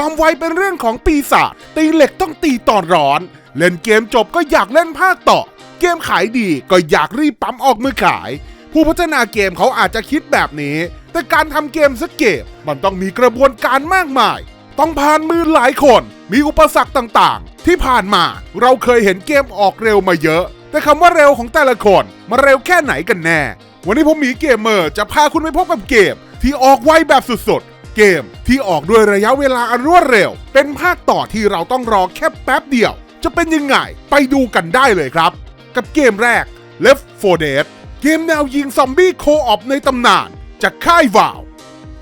ความไวเป็นเรื่องของปีศาจตีเหล็กต้องตีตอนร้อน เล่นเกมจบก็อยากเล่นภาคต่อ เกมขายดีก็อยากรีบปั๊มออกมือขาย ผู้พัฒนาเกมเขาอาจจะคิดแบบนี้ แต่การทำเกมสักเกมมันต้องมีกระบวนการมากมาย ต้องผ่านมือหลายคน มีอุปสรรคต่างๆ ที่ผ่านมาเราเคยเห็นเกมออกเร็วมาเยอะ แต่คำว่าเร็วของแต่ละคนมันเร็วแค่ไหนกันแน่ วันนี้ผมหมีเกมเมอร์จะพาคุณไปพบกับเกมที่ออกไวแบบสุดๆ เกม ที่ออกด้วยระยะเวลาอันรวดเร็ว เป็นภาคต่อที่เราต้องรอแค่แป๊บเดียว จะเป็นยังไงไปดูกันได้เลยครับ กับเกมแรก Left 4 Dead เกมแนวยิงซอมบี้โคออปในตำนาน จากค่ายวาว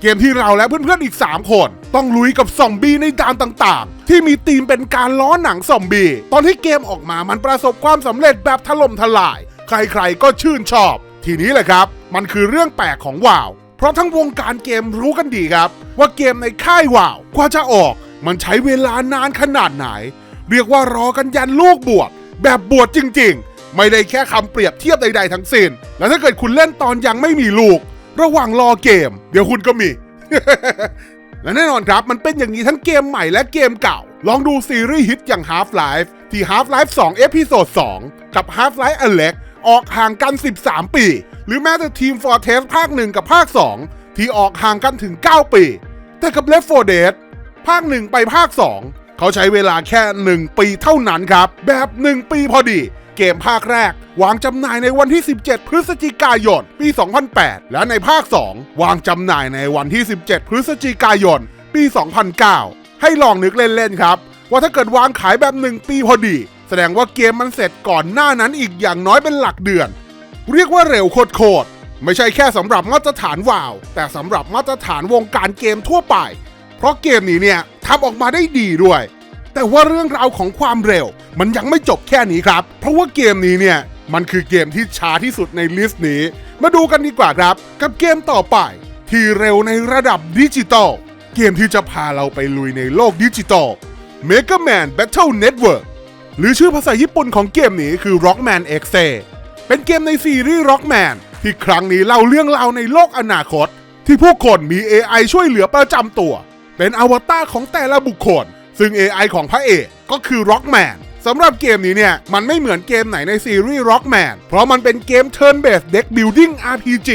เกมที่เราและเพื่อนๆอีก 3 คน ต้องลุยกับซอมบี้ในด่านต่างๆ ที่มีธีมเป็นการล้อหนังซอมบี้ตอนที่เกมออกมามันประสบความสำเร็จแบบถล่มทลาย ใครๆก็ชื่นชอบ ทีนี้แหละครับ มันคือเรื่องแปลกของวาว เพราะทั้งวงการเกมรู้กันดีครับ ว่าเกมในค่ายวาวกว่าจะออก มันใช้เวลานานขนาดไหน เรียกว่ารอกันยันลูกบวชแบบบวชจริง ๆ ไม่ได้แค่คำเปรียบเทียบใด ๆ ทั้งสิ้น แล้วถ้าเกิดคุณเล่นตอนยังไม่มีลูก ระหว่างรอเกม เดี๋ยวคุณก็มี และแน่นอนครับมันเป็นอย่างนี้ทั้งเกมใหม่และเกมเก่า ลองดูซีรีส์ฮิตอย่าง Half-Life ที่ Half-Life 2เอพิโซด2กับ Half-Life Alyx ออกห่างกัน 13 ปี หรือแม้แต่ Team Fortress ภาค 1 กับภาค 2 ที่ออกห่างกันถึง 9 ปี แต่กับ Left 4 Dead ภาค 1 ไปภาค 2 เขาใช้เวลาแค่ 1 ปีเท่านั้นครับ แบบ 1 ปีพอดี เกมภาคแรก วางจำหน่ายในวันที่ 17 พฤศจิกายน ปี 2008 และในภาค 2 วางจำหน่ายในวันที่ 17 พฤศจิกายน ปี 2009 ให้ลองนึกเล่นๆครับ ว่าถ้าเกิดวางขายแบบ 1 ปีพอดี แสดงว่าเกมมันเสร็จก่อนหน้านั้นอีกอย่างน้อยเป็นหลักเดือน เรียกว่าเร็วโคตรๆไม่ใช่แค่สำหรับมาตรฐานวาว แต่สำหรับมาตรฐานวงการเกมทั่วไป เพราะเกมนี้เนี่ยทำออกมาได้ดีด้วย แต่ว่าเรื่องราวของความเร็ว มันยังไม่จบแค่นี้ครับ เพราะว่าเกมนี้เนี่ยมันคือเกมที่ช้าที่สุดในลิสต์นี้ มาดูกันดีกว่าครับ กับเกมต่อไป ที่เร็วในระดับดิจิตอลเกมที่จะพาเราไปลุยในโลกดิจิตอล Mega Man Battle Network หรือชื่อภาษาญี่ปุ่นของเกมนี้คือ Rockman X เป็นเกมในซีรีส์ Rockman ที่ครั้งนี้เล่าเรื่องราวในโลกอนาคต ที่ผู้คนมี AI ช่วยเหลือประจำตัว เป็นอวตารของแต่ละบุคคล ซึ่ง AI ของพระเอกก็คือ Rockman สำหรับเกมนี้เนี่ย มันไม่เหมือนเกมไหนในซีรีส์ Rockman เพราะมันเป็นเกม Turn Based Deck Building RPG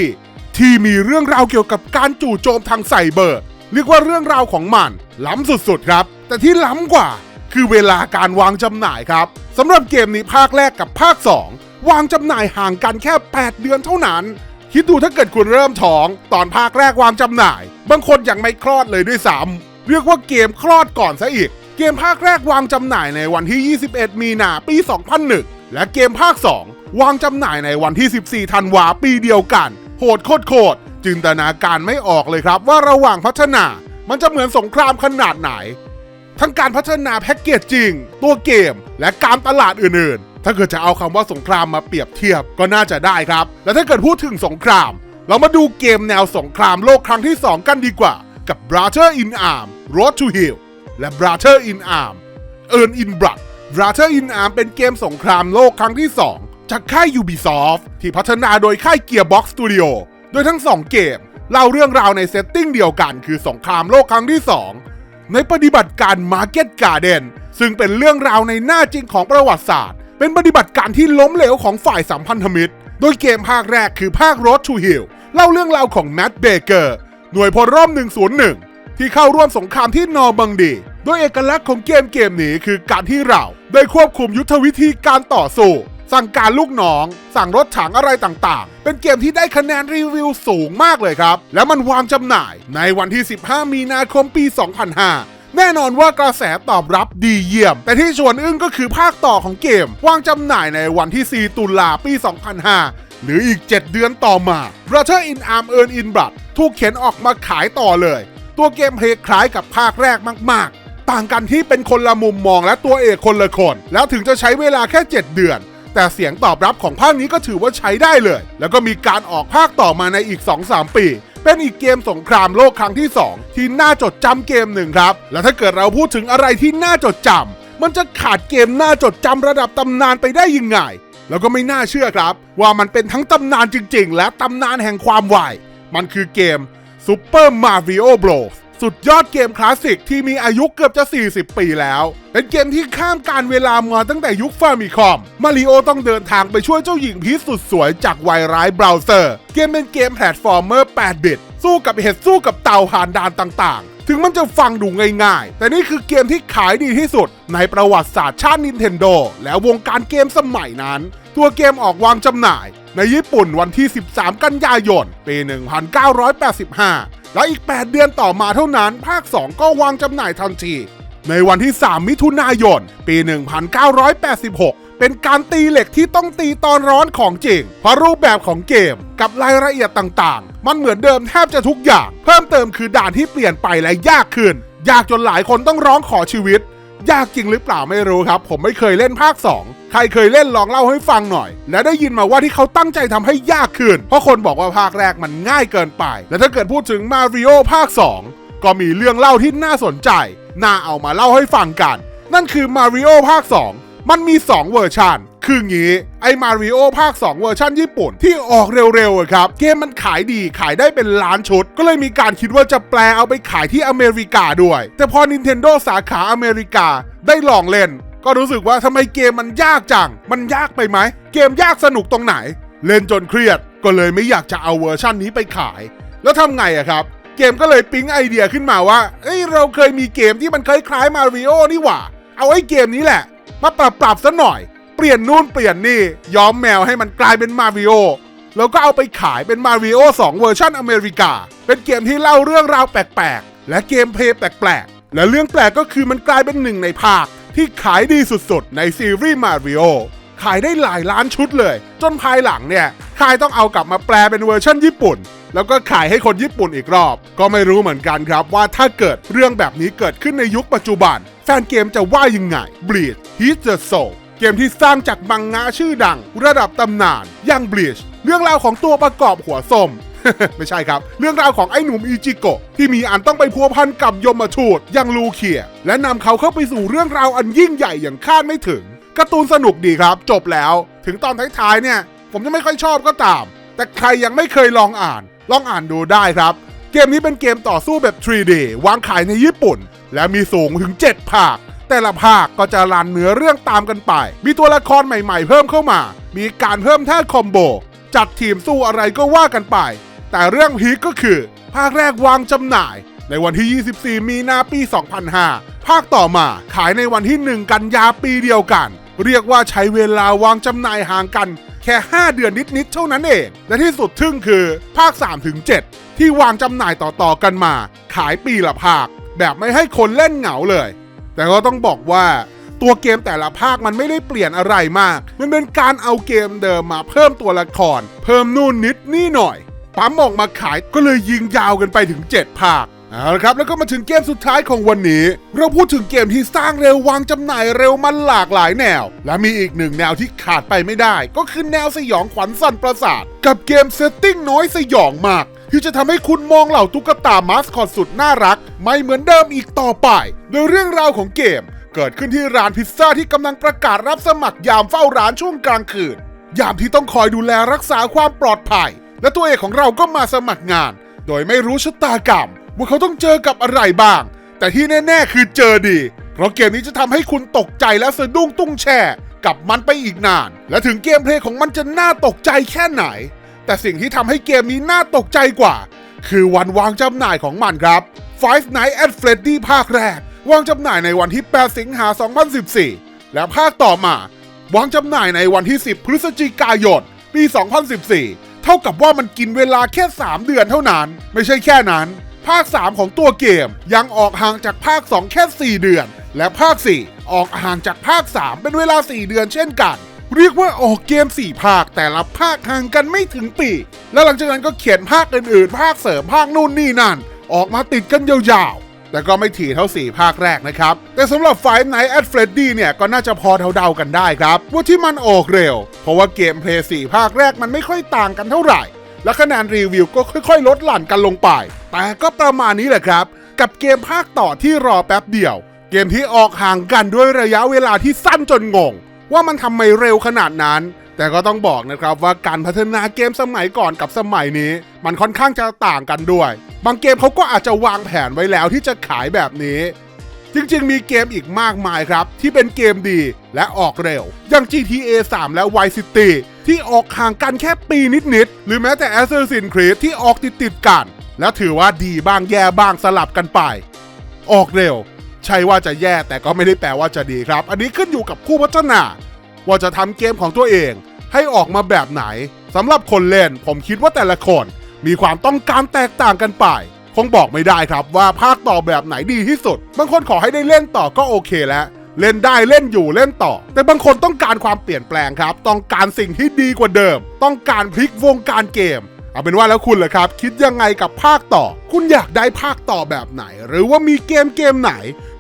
ที่มีเรื่องราวเกี่ยวกับการจู่โจมทางไซเบอร์ เรียกว่าเรื่องราวของมัน ล้ำสุดๆครับ แต่ที่ล้ำกว่า คือเวลาการวางจำหน่ายครับสำหรับเกมนี้ภาคแรกกับภาค 2 วางจำหน่ายห่างกันแค่ 8 เดือนเท่านั้น คิดดูถ้าเกิดคุณเริ่มท้อง ตอนภาคแรกวางจำหน่าย บางคนยังไม่คลอดเลยด้วยซ้ำเรียกว่าเกมคลอดก่อนซะอีก เกมภาคแรกวางจำหน่ายในวันที่ 21 มีนาปี 2001 และเกมภาค 2 วางจำหน่ายในวันที่ 14 ธันวาปีเดียวกัน โหดโคตรๆจินตนาการไม่ออกเลยครับว่าระหว่างพัฒนา มันจะเหมือนสงครามขนาดไหน ทั้งการพัฒนาแพ็กเกจจริง ตัวเกม และการตลาดอื่นๆ ถ้าเกิดจะเอาคำว่าสงครามมาเปรียบเทียบก็น่าจะได้ครับ และถ้าเกิดพูดถึงสงคราม เรามาดูเกมแนวสงครามโลกครั้งที่ 2 กันดีกว่า กับ Brother in Arm Road to Hell และ Brother in Arm Earn in Blood Brother in Arm เป็นเกมสงครามโลกครั้งที่ 2 จากค่าย Ubisoft ที่พัฒนาโดยค่าย Gearbox Studio โดยทั้ง 2 เกมเล่าเรื่องราวในเซตติ้งเดียวกันคือสงครามโลกครั้งที่ 2 ในปฏิบัติการ Market Garden ซึ่งเป็นเรื่องราวในหน้าจริงของประวัติศาสตร์ เป็นปฏิบัติการที่ล้มเหลวของฝ่ายสัมพันธมิตร โดยเกมภาคแรกคือภาค Road to Hill เล่าเรื่องราวของแมตต์เบเกอร์หน่วยพลร่ม 101 ที่เข้าร่วมสงครามที่นอร์บังดี โดยเอกลักษณ์ของเกมเกมนี้คือการที่เราได้ควบคุมยุทธวิธีการต่อสู้ สั่งการลูกน้อง สั่งรถถังอะไรต่างๆ เป็นเกมที่ได้คะแนนรีวิวสูงมากเลยครับ แล้วมันวางจำหน่ายในวันที่ 15 มีนาคมปี 2005แน่นอนว่ากระแสตอบรับดีเยี่ยม แต่ที่ชวนอึ้งก็คือภาคต่อของเกม วางจำหน่ายในวันที่ 4 ตุลาปี 2005 หรืออีก 7 เดือนต่อมา Brother in Arm Earn in Blood ถูกเขียนออกมาขายต่อเลย ตัวเกมเพลย์คล้ายกับภาคแรกมาก ๆ ต่างกันที่เป็นคนละมุมมองและตัวเอกคนละคน แล้วถึงจะใช้เวลาแค่ 7 เดือน แต่เสียงตอบรับของภาคนี้ก็ถือว่าใช้ได้เลย แล้วก็มีการออกภาคต่อมาในอีก 2-3 ปี เป็นอีกเกมสงครามโลกครั้งที่ 2 ที่น่าจดจำเกมหนึ่งครับ และถ้าเกิดเราพูดถึงอะไรที่น่าจดจำมันจะขาดเกมน่าจดจำระดับตำนานไปได้ยังไง แล้วก็ไม่น่าเชื่อครับ ว่ามันเป็นทั้งตำนานจริง ๆ และตำนานแห่งความวายมันคือเกม Super Mario Bros สุดยอดเกมคลาสสิกที่มีอายุเกือบจะ 40 ปีแล้ว เป็นเกมที่ข้ามการเวลามาตั้งแต่ยุคฟาร์มิคอม มาริโอต้องเดินทางไปช่วยเจ้าหญิงพีสุดสวยจากไวร้ายเบราว์เซอร์ เกมเป็นเกมแพลตฟอร์มเมอร์ 8 บิต สู้กับเห็ดสู้กับเต่าผ่านดานต่างๆถึงมันจะฟังดูง่ายๆ แต่นี่คือเกมที่ขายดีที่สุด ในประวัติศาสตร์ชาติ Nintendo และวงการเกมสมัยนั้น ตัวเกมออกวางจำหน่าย ในญี่ปุ่นวันที่ 13 กันยายน ปี 1985 และอีก 8 เดือนต่อมาเท่านั้น ภาค 2 ก็วางจำหน่ายทันที ในวันที่ 3 มิถุนายน ปี 1986 เป็นการตีเหล็กที่ต้องตีตอนร้อนของจริง เพราะรูปแบบของเกมกับรายละเอียดต่างๆ มันเหมือนเดิมแทบจะทุกอย่าง เพิ่มเติมคือด่านที่เปลี่ยนไปและยากขึ้น ยากจนหลายคนต้องร้องขอชีวิต ยากจริงหรือเปล่าไม่รู้ครับ ผมไม่เคยเล่นภาค 2 ใครเคยเล่นลองเล่าให้ฟังหน่อย และได้ยินมาว่าที่เขาตั้งใจทำให้ยากขึ้น เพราะคนบอกว่าภาคแรกมันง่ายเกินไป และถ้าเกิดพูดถึงมาริโอภาค 2 ก็มีเรื่องเล่าที่น่าสนใจ น่าเอามาเล่าให้ฟังกัน นั่นคือมาริโอภาค 2 มันมี 2 เวอร์ชัน คืองี้ ไอมาริโอภาค 2 เวอร์ชันญี่ปุ่นที่ออกเร็วๆครับ เกมมันขายดีขายได้เป็นล้านชุด ก็เลยมีการคิดว่าจะแปลเอาไปขายที่อเมริกาด้วย แต่พอ Nintendo สาขาอเมริกาได้ลองเล่น ก็รู้สึกว่าทำไมเกมมันยากจัง มันยากไปไหม เกมยากสนุกตรงไหน เล่นจนเครียด ก็เลยไม่อยากจะเอาเวอร์ชันนี้ไปขาย แล้วทำไงอะครับเกมก็เลยปิ๊งไอเดียขึ้นมาว่า เอ้ย เราเคยมีเกมที่มันคล้ายๆมาริโอนี่หว่า เอาไอ้เกมนี้แหละ มาปรับปรับซะหน่อย ปลี่ยนนู่นเปลี่ยนนี่ย้อมแมวให้มันกลายเป็นมาริโอแล้วก็เอาไปขายเป็นมาริโอ2เวอร์ชันอเมริกา เป็นเกมที่เล่าเรื่องราวแปลกๆ และเกมเพลย์แปลกๆ และเรื่องแปลกก็คือมันกลายเป็นหนึ่งในภาค ที่ขายดีสุดๆ ในซีรีส์มาริโอขายได้หลายล้านชุดเลย จนภายหลังเนี่ยค่ายต้องเอากลับมาแปลเป็นเวอร์ชันญี่ปุ่น แล้วก็ขายให้คนญี่ปุ่นอีกรอบ ก็ไม่รู้เหมือนกันครับว่าถ้าเกิดเรื่องแบบนี้เกิดขึ้นในยุคปัจจุบัน แฟนเกมจะว่ายังไง Bleach Heat the Soul เกมที่สร้างจากมังงะชื่อดัง ระดับตำนานอย่าง Bleach เรื่องราวของตัวประกอบหัวส้ม ไม่ใช่ครับ เรื่องราวของไอ้หนุ่มอิจิโกะที่มีอันต้องไปพัวพันกับยมทูตอย่างลูเคีย และนำเขาเข้าไปสู่เรื่องราวอันยิ่งใหญ่อย่างคาดไม่ถึงการ์ตูนสนุกดีครับ จบแล้ว ถึงตอนท้ายๆเนี่ย ผมจะไม่ค่อยชอบก็ตาม แต่ใครยังไม่เคยลองอ่าน ลองอ่านดูได้ครับ เกมนี้เป็นเกมต่อสู้แบบ 3D วางขายในญี่ปุ่น และมีสูงถึง 7 ภาค แต่ละภาคก็จะรันเนื้อเรื่องตามกันไป มีตัวละครใหม่ๆ เพิ่มเข้ามา มีการเพิ่มท่าคอมโบ จัดทีมสู้อะไรก็ว่ากันไป แต่เรื่องพีคก็คือ ภาคแรกวางจำหน่าย ในวันที่ 24 มีนาปี 2005 ภาคต่อมาขายในวันที่ 1 กันยาปีเดียวกัน เรียกว่าใช้เวลาวางจำหน่ายห่างกันแค่ 5 เดือนนิด ๆ เท่านั้นเอง และที่สุดทึ่งคือภาค3-7ที่วางจำหน่ายต่อ ๆ กันมา ขายปีละภาค แบบไม่ให้คนเล่นเหงาเลย แต่ก็ต้องบอกว่าตัวเกมแต่ละภาคมันไม่ได้เปลี่ยนอะไรมาก มันเป็นการเอาเกมเดิมมาเพิ่มตัวละคร เพิ่มนู่นนิดนี่หน่อย ปั๊มออกมาขายก็เลยยิงยาวกันไปถึง 7 ภาคเอาละครับแล้วก็มาถึงเกมสุดท้ายของวันนี้ เราพูดถึงเกมที่สร้างเร็ววางจำหน่ายเร็วมันหลากหลายแนว และมีอีกหนึ่งแนวที่ขาดไปไม่ได้ ก็คือแนวสยองขวัญสั่นประสาท กับเกมเซตติ้งน้อยสยองมาก ที่จะทำให้คุณมองเหล่าตุ๊กตามาสคอตสุดน่ารัก ไม่เหมือนเดิมอีกต่อไป โดยเรื่องราวของเกม เกิดขึ้นที่ร้านพิซซ่าที่กำลังประกาศรับสมัครยามเฝ้าร้านช่วงกลางคืน ยามที่ต้องคอยดูแลรักษาความปลอดภัย และตัวเอกของเราก็มาสมัครงาน โดยไม่รู้ชะตากรรม ว่าเขาต้องเจอกับอะไรบ้าง แต่ที่แน่ ๆ คือเจอดี เพราะเกมนี้จะทำให้คุณตกใจและสะดุ้งตุ้งแช่กับมันไปอีกนาน และถึงเกมเพลย์ของมันจะน่าตกใจแค่ไหน แต่สิ่งที่ทำให้เกมนี้น่าตกใจกว่า คือวันวางจำหน่ายของมันครับ Five Nights at Freddy ภาคแรก วางจำหน่ายในวันที่ 8 สิงหา 2014 และภาคต่อมา วางจำหน่ายในวันที่ 10 พฤศจิกายน ปี 2014 เท่ากับว่ามันกินเวลาแค่ 3 เดือนเท่านั้น ไม่ใช่แค่นั้น ภาค 3 ของตัวเกมยังออกห่างจากภาค 2 แค่ 4 เดือน และภาค 4 ออกห่างจากภาค 3 เป็นเวลา 4 เดือนเช่นกัน เรียกว่าออกเกม 4 ภาค แต่ละภาคห่างกันไม่ถึงปี แล้วหลังจากนั้นก็เขียนภาคอื่นๆ ภาคเสริมภาคนู่นนี่นั่น ออกมาติดกันยาวๆ แต่ก็ไม่ถี่เท่า 4 ภาคแรกนะครับ แต่สำหรับ Five Nights at Freddy เนี่ยก็น่าจะพอเดาๆกันได้ครับ ว่าที่มันออกเร็ว เพราะว่าเกมเพลย์4ภาคแรกมันไม่ค่อยต่างกันเท่าไหร่ และคะแนนรีวิวก็ค่อยๆ ลดหลั่นกันลงไป แต่ก็ประมาณนี้แหละครับ กับเกมภาคต่อที่รอแป๊บเดียว เกมที่ออกห่างกันด้วยระยะเวลาที่สั้นจนงง ว่ามันทำไมเร็วขนาดนั้น แต่ก็ต้องบอกนะครับว่าการพัฒนาเกมสมัยก่อนกับสมัยนี้ มันค่อนข้างจะต่างกันด้วย บางเกมเขาก็อาจจะวางแผนไว้แล้วที่จะขายแบบนี้ จริงๆ มีเกมอีกมากมายครับ ที่เป็นเกมดีและออกเร็ว อย่าง GTA 3 และ Vice City ที่ออกห่างกันแค่ปีนิดๆ หรือแม้แต่ Assassin's Creed ที่ออกติดๆกัน แล้วถือว่าดีบ้างแย่บ้างสลับกันไป ออกเร็ว ใช่ว่าจะแย่แต่ก็ไม่ได้แปลว่าจะดีครับ อันนี้ขึ้นอยู่กับผู้พัฒนา ว่าจะทำเกมของตัวเองให้ออกมาแบบไหนสำหรับคนเล่นผมคิดว่าแต่ละคนมีความต้องการแตกต่างกันไป คงบอกไม่ได้ครับว่าภาคต่อแบบไหนดีที่สุด บางคนขอให้ได้เล่นต่อก็โอเคแล้ว เล่นได้เล่นอยู่เล่นต่อ แต่บางคนต้องการความเปลี่ยนแปลงครับ ต้องการสิ่งที่ดีกว่าเดิม ต้องการพลิกวงการเกม เอาเป็นว่าแล้วคุณล่ะครับ คิดยังไงกับภาคต่อ คุณอยากได้ภาคต่อแบบไหน หรือว่ามีเกมเกมไหน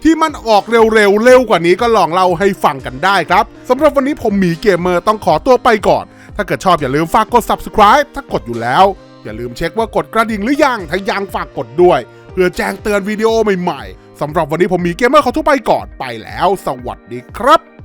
ที่มันออกเร็วๆเร็วกว่านี้ก็ลองเล่าให้ฟังกันได้ครับสำหรับวันนี้ผมหมีเกมเมอร์ต้องขอตัวไปก่อน ถ้าเกิดชอบอย่าลืมฝากกด subscribe ถ้ากดอยู่แล้ว อย่าลืมเช็คว่ากดกระดิ่งหรือยังถ้ายังฝากกดด้วย เพื่อแจ้งเตือนวิดีโอใหม่ๆสำหรับวันนี้ผมหมีเกมเมอร์ขอตัวไปก่อนไปแล้ว สวัสดีครับ